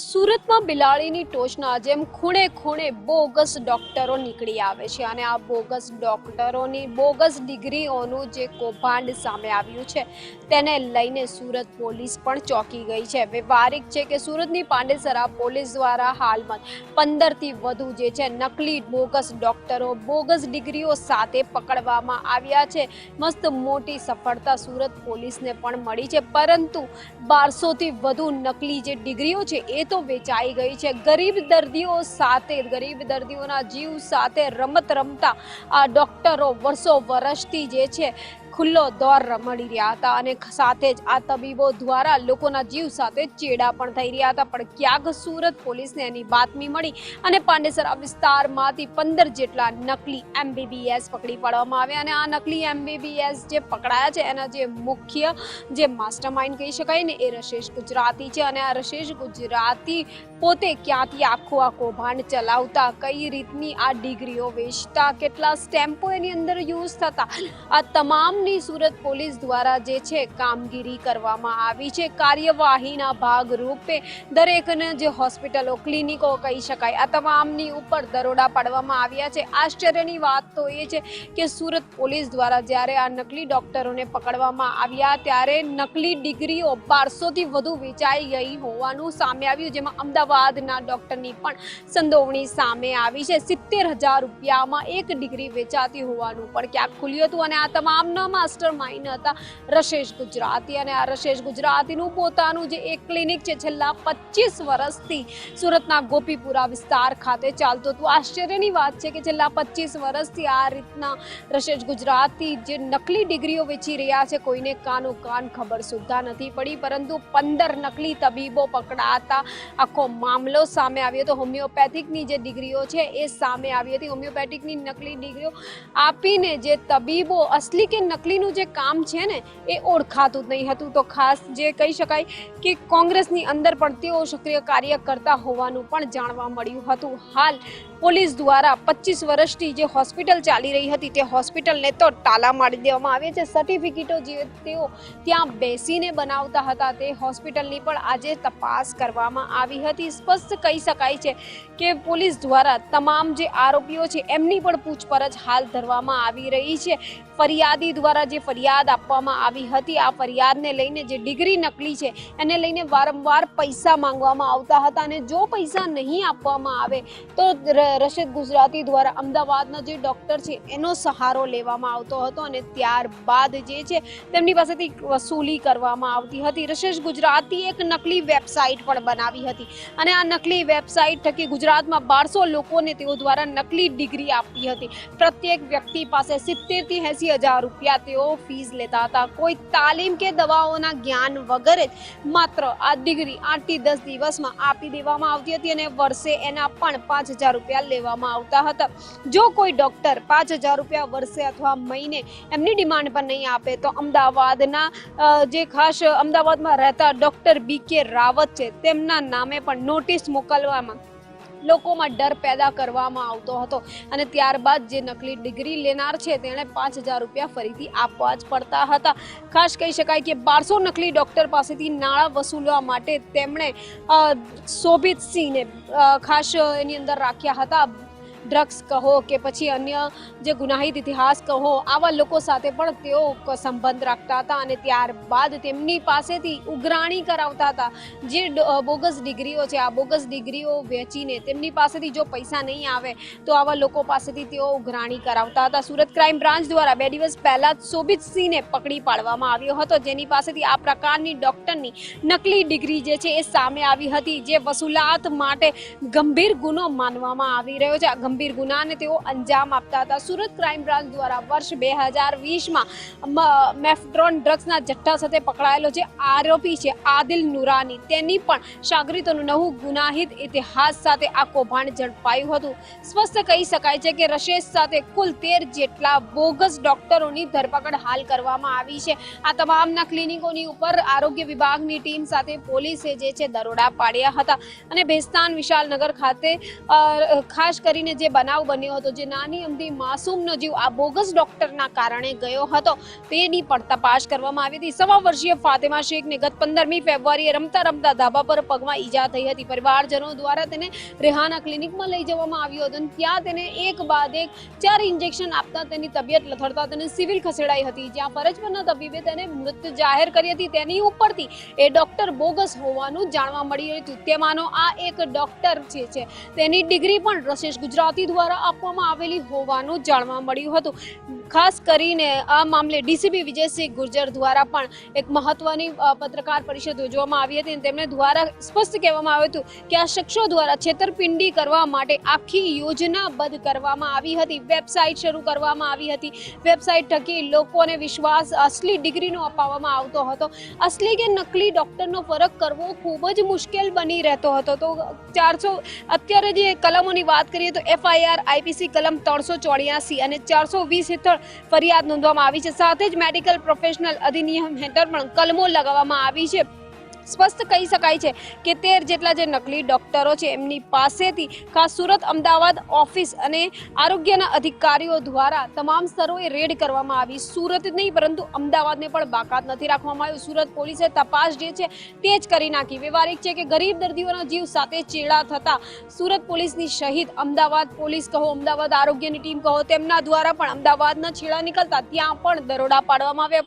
સુરતમાં બિલાડીની ટોચના જેમ ખૂણે ખૂણે બોગસ ડોક્ટરો નીકળી આવે છે અને આ બોગસ ડોક્ટરોની બોગસ ડિગ્રીઓનું જે કૌભાંડ સામે આવ્યું છે, તેને લઈને સુરત પોલીસ પણ ચોંકી ગઈ છે. વ્યવહારિક છે કે સુરતની પાંડેસરા પોલીસ દ્વારા હાલમાં પંદરથી વધુ જે છે નકલી બોગસ ડોક્ટરો બોગસ ડિગ્રીઓ સાથે પકડવામાં આવ્યા છે. મસ્ત મોટી સફળતા સુરત પોલીસને પણ મળી છે, પરંતુ બારસોથી વધુ નકલી જે ડિગ્રીઓ છે, એ તો વેચાઈ ગઈ છે. ગરીબ દર્દીઓ સાથે, ગરીબ દર્દીઓના જીવ સાથે રમત રમતા આ ડોક્ટરો વર્ષો વર્ષથી જે છે ખુલ્લો દોર રમડી રહ્યા હતા અને સાથે જ આ તબીબો દ્વારા લોકોના જીવ સાથે ચેડા પણ થઈ રહ્યા હતા. પણ ક્યાંક સુરત પોલીસને એની બાતમી મળી અને પાંડેસરા વિસ્તારમાંથી પંદર જેટલા નકલી એમબીબીએસ પકડી પાડવામાં આવ્યા અને આ નકલી એમબીબીએસ જે પકડાયા છે, એના જે મુખ્ય જે માસ્ટરમાઇન્ડ કહી શકાય ને, એ રશેષ ગુજરાતી છે અને આ રશેષ ગુજરાતી પોતે ક્યાંથી આખું આ કૌભાંડ ચલાવતા, કઈ રીતની આ ડિગ્રીઓ વેચતા, કેટલા સ્ટેમ્પો એની અંદર યુઝ થતા, આ તમામની સુરત પોલીસ દ્વારા જે છે કામગીરી કરવામાં આવી છે. કાર્યવાહીના ભાગ રૂપે દરેકને જે હોસ્પિટલો, ક્લિનિકો કહી શકાય, આ તમામની ઉપર દરોડા પાડવામાં આવ્યા છે. આશ્ચર્યની વાત તો એ છે કે સુરત પોલીસ દ્વારા જ્યારે આ નકલી ડોક્ટરોને પકડવામાં આવ્યા ત્યારે નકલી ડિગ્રીઓ બારસોથી વધુ વેચાઈ ગઈ હોવાનું સામે આવ્યું, જેમાં અમદાવાદના ડોક્ટરની પણ સંડોવણી સામે આવી છે. સિત્તેર હજાર રૂપિયામાં એક ડિગ્રી વેચાતી હોવાનું પણ ક્યાંક ખુલ્યું હતું અને આ તમામના માસ્ટર માઇન્ડ હતા રશેષ ગુજરાતી અને આ રશેષ ગુજરાતીનું પોતાનું જે એક ક્લિનિક છે છેલ્લા પચીસ વર્ષથી સુરતના ગોપીપુરા વિસ્તાર ખાતે ચાલતું હતું. આશ્ચર્યની વાત છે કે છેલ્લા પચીસ વર્ષથી આ રીતના રશેષ ગુજરાતી જે નકલી ડિગ્રીઓ વેચી રહ્યા છે કોઈને કાનો કાન ખબર સુદ્ધા નથી પડી, પરંતુ પંદર નકલી તબીબો પકડાતા આખો મામલો સામે આવ્યો હતો. હોમિયોપેથિકની જે ડિગ્રીઓ છે એ સામે આવી હતી. હોમિયોપેથિકની નકલી ડિગ્રીઓ આપીને જે તબીબો, અસલી કે નકલીનું જે કામ છે ને, એ ઓળખાતું જ નહીં હતું. તો ખાસ જે કહી શકાય કે કોંગ્રેસની અંદર પણ તેઓ સક્રિય કાર્ય કરતા હોવાનું પણ જાણવા મળ્યું હતું. હાલ પોલીસ દ્વારા પચીસ વર્ષથી જે હોસ્પિટલ ચાલી રહી હતી તે હોસ્પિટલને તો તાલા મારી દેવામાં આવે છે. સર્ટિફિકેટો જે તેઓ ત્યાં બેસીને બનાવતા હતા તે હોસ્પિટલની પણ આજે તપાસ કરવામાં આવી હતી. સ્પષ્ટ કહી શકાય છે કે પોલીસ દ્વારા તમામ જે આરોપીઓ છે એમની પણ પૂછપરછ હાલ ધરવામાં આવી રહી છે. ફરિયાદી દ્વારા જે ફરિયાદ આપવામાં આવી હતી, આ ફરિયાદને લઈને જે ડિગ્રી નકલી છે એને લઈને વારંવાર પૈસા માંગવામાં આવતા હતા અને જો પૈસા નહીં આપવામાં આવે તો રશીદ ગુજરાતી દ્વારા અમદાવાદના જે ડૉક્ટર છે, એનો સહારો લેવામાં આવતો હતો અને ત્યારબાદ જે છે, તેમની પાસેથી વસૂલી કરવામાં આવતી હતી. રશિદ ગુજરાતી એક નકલી વેબસાઇટ પણ બનાવી હતી અને આ નકલી વેબસાઇટ થકી ગુજરાતમાં બારસો લોકોને તેઓ દ્વારા નકલી ડિગ્રી આપી હતી. પ્રત્યેક વ્યક્તિ પાસે સિત્તેરથી એંસી હજાર રૂપિયા તેઓ ફીસ લેતા હતા. કોઈ તાલીમ કે દવાઓના જ્ઞાન વગર જ માત્ર આ ડિગ્રી આઠથી દસ દિવસમાં આપી દેવામાં આવતી હતી અને વર્ષે એના પણ પાંચ હજાર રૂપિયા લેવામાં આવતા હતા. જો કોઈ ડોક્ટર પાંચ હજાર રૂપિયા વર્ષે અથવા મહિને એમની ડિમાન્ડ પર નહીં આપે, તો અમદાવાદના જે ખાસ અમદાવાદમાં રહેતા ડોક્ટર બી કે રાવત છે, તેમના નામે પણ નોટિસ મોકલવામાં લોકોમાં ડર પેદા કરવામાં આવતો હતો અને ત્યારબાદ જે નકલી ડિગ્રી લેનાર છે તેણે પાંચ રૂપિયા ફરીથી આપવા જ પડતા હતા. ખાસ કહી શકાય કે બારસો નકલી ડૉક્ટર પાસેથી નાણાં વસૂલવા માટે તેમણે શોભિતસિંહને શોભિત સિંહને ખાસ એની અંદર રાખ્યા હતા. ડ્રગ્સ કહો કે પછી અન્ય જે ગુનાહિત ઇતિહાસ કહો, આવા લોકો સાથે પણ તેઓ સંબંધ રાખતા હતા અને ત્યારબાદ તેમની પાસેથી ઉઘરાણી કરાવતા હતા. જે બોગસ ડિગ્રીઓ છે, આ બોગસ ડિગ્રીઓ વેચીને તેમની પાસેથી જો પૈસા નહીં આવે, તો આવા લોકો પાસેથી તેઓ ઉઘરાણી કરાવતા હતા. સુરત ક્રાઇમ બ્રાન્ચ દ્વારા બે દિવસ પહેલાં જ સિંહને પકડી પાડવામાં આવ્યો હતો. જેની પાસેથી આ પ્રકારની ડૉક્ટરની નકલી ડિગ્રી જે છે એ સામે આવી હતી, જે વસૂલાત માટે ગંભીર ગુનો માનવામાં આવી રહ્યો છે. ગંભીર ગુનાને તેઓ અંજામ આપતા હતા. સુરત ક્રાઇમ બ્રાન્ચ દ્વારા વર્ષ બે હજાર વીસમાં મેફ્ટ્રોન ડ્રગ્સના જથ્થા સાથે પકડાયેલો જે આરોપી છે, આદિલ નુરાની, તેની પણ સાગરીતોનું નવું ગુનાહિત ઇતિહાસ સાથે આ કૌભાંડ ઝડપાયું હતું. સ્પષ્ટ કહી શકાય છે કે રશેશ સાથે કુલ તેર જેટલા બોગસ ડોક્ટરોની ધરપકડ હાલ કરવામાં આવી છે. આ તમામના ક્લિનિકોની ઉપર આરોગ્ય વિભાગની ટીમ સાથે પોલીસે જે છે દરોડા પાડ્યા હતા. અને ભેસ્તાન વિશાલનગર ખાતે ખાસ કરીને જે બનાવ બન્યો હતો, જે નાની અમદી માસૂમનો જીવ, આ બોગસ ડોક્ટરના કારણે ગયો હતો. તેની પણ તપાસ કરવામાં આવી હતી. સવા વર્ષીય ફાતેમા શેખને ગત પંદરમી ફેબ્રુઆરીએ રમતા રમતા ધાબા પર પગમાં ઈજા થઈ હતી. પરિવારજનો દ્વારા તેને રેહાના ક્લિનિકમાં લઈ જવામાં આવ્યો હતો ત્યાં તેને એક બાદ એક ચાર ઇન્જેક્શન આપતા તેની તબિયત લથડતા તેને સિવિલ ખસેડાઈ હતી. જ્યાં ફરજ પરના તબીબે તેને મૃત જાહેર કરી હતી. તેની ઉપરથી એ ડોક્ટર બોગસ હોવાનું જાણવા મળ્યું હતું. તેમાંનો આ એક ડોક્ટર જે છે, તેની ડિગ્રી પણ રશેષ ગુજરાતી દ્વારા આપવામાં આવેલી હોવાનું જાણવા મળ્યું હતું. ખાસ કરીને આ મામલે ડીસીપી વિજયસિંહ ગુર્જર દ્વારા પણ એક મહત્વની પત્રકાર પરિષદ યોજવામાં આવી હતી અને તેમને દ્વારા સ્પષ્ટ કહેવામાં આવ્યું હતું કે આ શખ્સો દ્વારા છેતરપિંડી કરવા માટે આખી યોજનાબદ્ધ કરવામાં આવી હતી. વેબસાઇટ શરૂ કરવામાં આવી હતી. વેબસાઇટ થકી લોકોને વિશ્વાસ અસલી ડિગ્રીનો અપાવવામાં આવતો હતો. અસલી કે નકલી ડૉક્ટરનો ફરક કરવો ખૂબ જ મુશ્કેલ બની રહેતો હતો. તો ચારસો, અત્યારે જે કલમોની વાત કરીએ તો એફઆઈઆર, આઈપીસી કલમ ત્રણસો ચોર્યાસી અને ચારસો વીસ હેઠળ ફરિયાદ નોંધવામાં આવી છે. સાથે જ મેડિકલ પ્રોફેશનલ અધિનિયમ હેઠળ પણ કલમો લગાવવામાં આવી છે. સ્પષ્ટ કહી શકાય છે કે તેર જેટલા જે નકલી ડોક્ટરો છે એમની પાસેથી ખાસ સુરત અમદાવાદ ઓફિસ અને આરોગ્યના અધિકારીઓ દ્વારા તમામ સ્તરોએ રેડ કરવામાં આવી. સુરત નહીં, પરંતુ અમદાવાદને પણ બાકાત નથી રાખવામાં આવ્યું. સુરત પોલીસે તપાસ જે છે તે જ કરી નાખી. વ્યવહારિક છે કે ગરીબ દર્દીઓના જીવ સાથે ચેડા થતા સુરત પોલીસની શહીદ અમદાવાદ પોલીસ કહો, અમદાવાદ આરોગ્યની ટીમ કહો, તેમના દ્વારા પણ અમદાવાદના છેડા નીકળતા ત્યાં પણ દરોડા પાડવામાં આવ્યા.